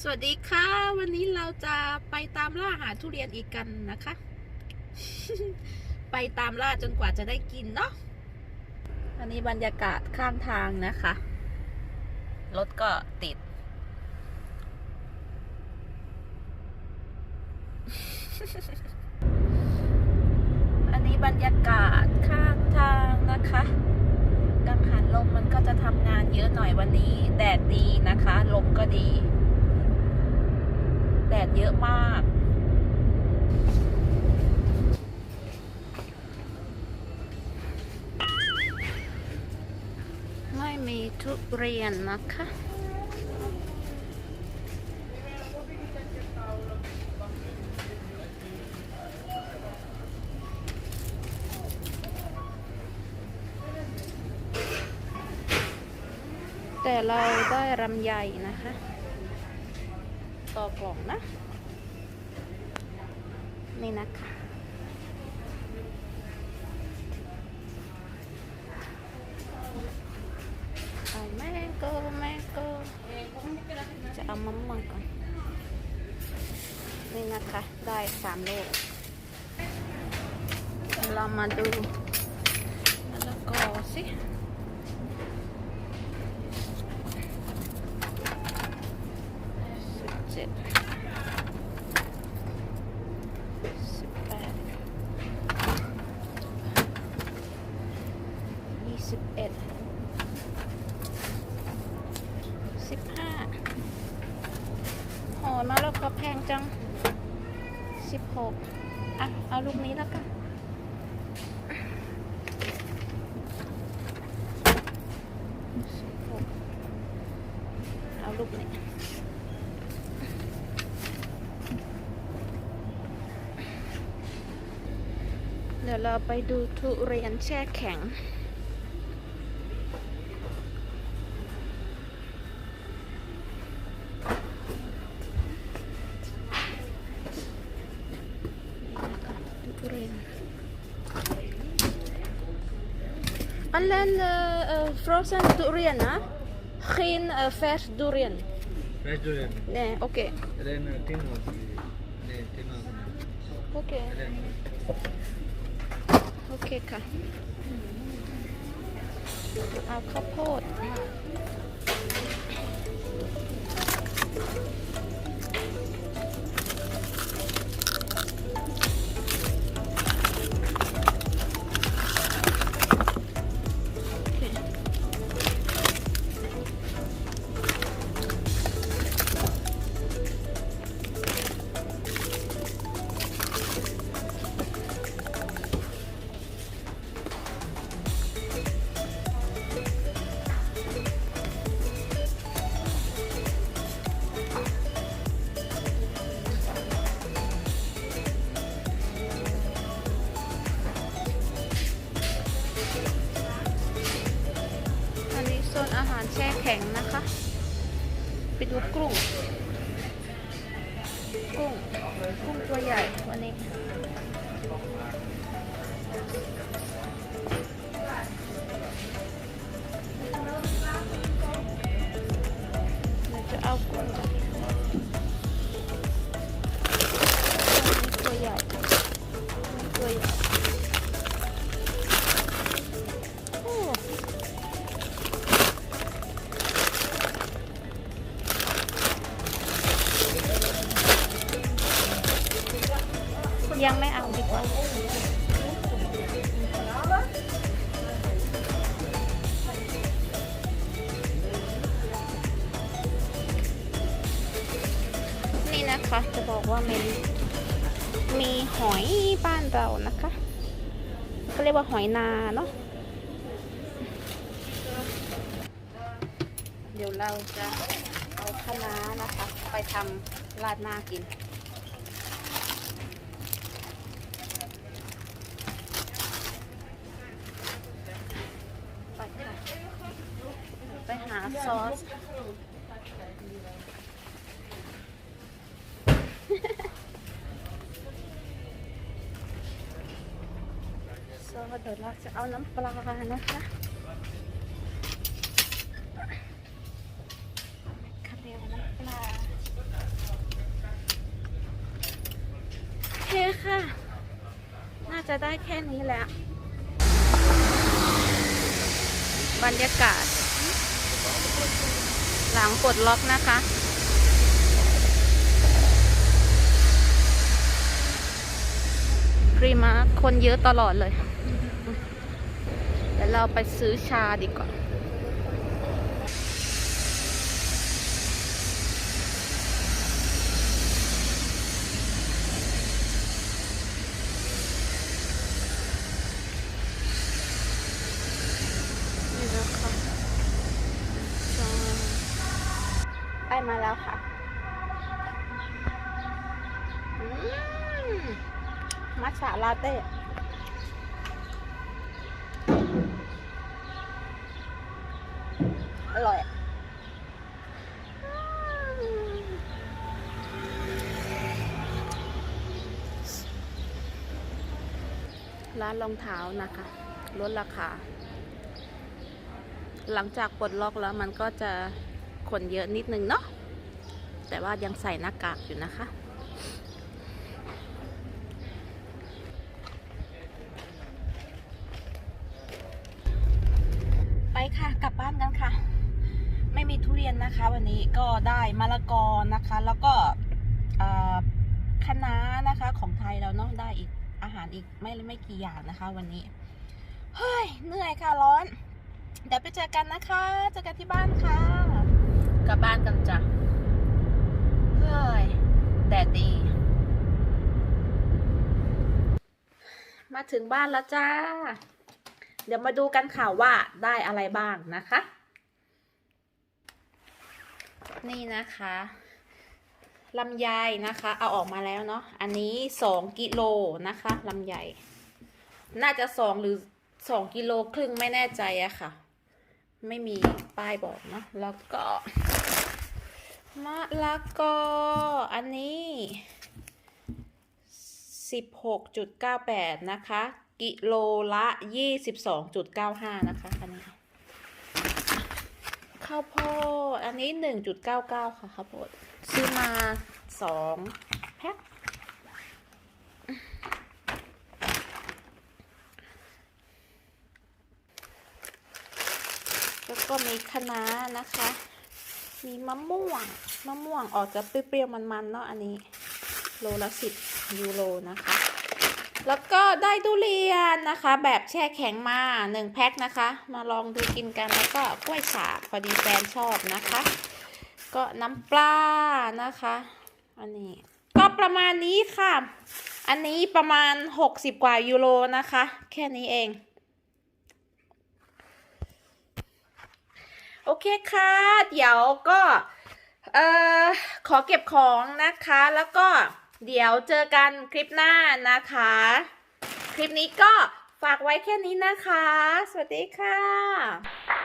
สวัสดีค่ะ วันนี้เราจะไปตามล่าหาทุเรียนอีกกันนะคะ ไปตามล่าจนกว่าจะได้กินเนาะอันนี้บรรยากาศข้างทางนะคะ รถก็ติด อันนี้บรรยากาศข้างทางนะคะกังหันลมมันก็จะทำงานเยอะหน่อยวันนี้ แดดดีนะคะ ลมก็ดี เยอะมาก ไม่มีทุเรียนนะคะแต่เราได้รำไยนะคะ ต่อกล่องนะ นี่นะคะเอาแมงโก้แมงโก้จะเอามะม่วงก่อน นี่นะคะ ได้สามลูกเรามาดูมะละกอสิสิบเจ็ดสิบแปดยี่ สิบเอ็ดสิบห้าโหมาแล้วก็แพงจังสิบหกอะ เอาลูกนี้แล้วกันสิบหกเอาลูกนี้เดี๋ยวเราไปดูทุเรียนแช่แข็ง Alleen uh, uh, frozen durian, hè? Geen uh, vers durian. Fresh durian. Nee, oké. Alleen uh, tin was Nee, tin was Oké. Alleen โอเคค่ะ เอาข้าวโพด โซนอาหารแช่แข็งนะคะ ไปดูกุ้ง กุ้ง กุ้งตัวใหญ่วันนี้ ยังไม่เอาดีกว่านี่นะคะจะบอกว่ามีมีหอยบ้านเรานะคะ ก็เรียกว่าหอยนาเนาะเดี๋ยวเราจะเอาคะน้านะคะ ไปทำราดหน้ากิน ซอส ซอสเดี๋ยวเราจะเอาน้ำปลานะคะคารีน้ำปลาโอเคค่ะ น่าจะได้แค่นี้แล้วบรรยากาศ หลังปลดล็อกนะคะ พรีมาคนเยอะตลอดเลยเดี๋ยวเราไปซื้อชาดีกว่า นี่นะคะชา ไปมาแล้วค่ะมัทฉะลาเต้อร่อยร้านรองเท้านะคะลดราคา หลังจากปลดล็อกแล้วมันก็จะ คนเยอะนิดนึงเนาะแต่ว่ายังใส่หน้ากากอยู่นะคะไปค่ะกลับบ้านกันค่ะ ไม่มีทุเรียนนะคะ วันนี้ก็ได้มะละกอนะคะ แล้วก็คะน้านะคะของไทยแล้วเนาะได้อีกอาหารอีกไม่ไม่กี่อย่างนะคะ วันนี้เฮ้ยเหนื่อยค่ะร้อน เดี๋ยวไปเจอกันนะคะ เจอกันที่บ้านค่ะ กลับบ้านกันจ้ะเฮ้ยแดดดี มาถึงบ้านแล้วจ้า เดี๋ยวมาดูกันค่ะว่าได้อะไรบ้างนะคะ นี่นะคะลำไยนะคะ เอาออกมาแล้วเนาะอันนี้สองกิโลนะคะลำไยน่าจะสองหรือสองกิโลครึ่งไม่แน่ใจอะค่ะ ไม่มีป้ายบอกเนาะแล้วก็ มะละกอ อันนี้สิบหกจุดเก้าแปดนะคะ กิโลละยี่สิบสองจุดเก้าห้านะคะ อันนี้ ข้าวโพด อันนี้หนึ่งจุดเก้าเก้าค่ะ ข้าวโพด ซื้อมาสองแพ็คแล้วก็มีคะน้านะคะ มีมะม่วง มะม่วงออกจะเปรี้ยวๆมันๆเนาะอันนี้ โลละสิบยูโรนะคะ แล้วก็ได้ทุเรียนนะคะ แบบแช่แข็งมาหนึ่งแพ็คนะคะ มาลองดูกินกันแล้วก็กล้วยฉาบพอดีแฟนชอบนะคะ ก็น้ำปลานะคะ อันนี้ก็ประมาณนี้ค่ะ อันนี้ประมาณ 60 กว่ายูโรนะคะ แค่นี้เอง โอเคค่ะ เดี๋ยวก็เอ่อขอเก็บของนะคะ แล้วก็เดี๋ยวเจอกันคลิปหน้านะคะ คลิปนี้ก็ฝากไว้แค่นี้นะคะ สวัสดีค่ะ